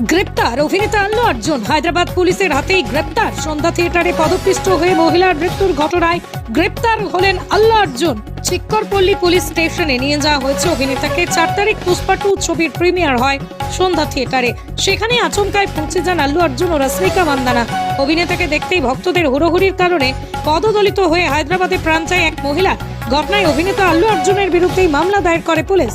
গ্রেপ্তার অভিনেতা আল্লু অর্জুন হায়দ্রাবাদ পুলিশের হাতেই গ্রেপ্তার। সন্ধ্যা থিয়েটারে পদপিষ্ট হয়ে মহিলার মৃত্যুর ঘটনায় গ্রেপ্তার হলেন আল্লু অর্জুন চিক্করপল্লী পুলিশ স্টেশনে নিয়ে যাওয়া হয়েছে অভিনেতাকে। চার তারিখ পুষ্পা টু ছবির প্রিমিয়ার হয় সন্ধ্যা থিয়েটারে। সেখানে আচমকায় পৌঁছে যান আল্লু অর্জুন ও রশ্মিকা মান্দানা। অভিনেতাকে দেখতেই ভক্তদের হুড়োহুড়ির কারণে পদদলিত হয়ে হায়দ্রাবাদে প্রাণ চায় এক মহিলা। ঘটনায় অভিনেতা আল্লু অর্জুনের বিরুদ্ধেই মামলা দায়ের করে পুলিশ।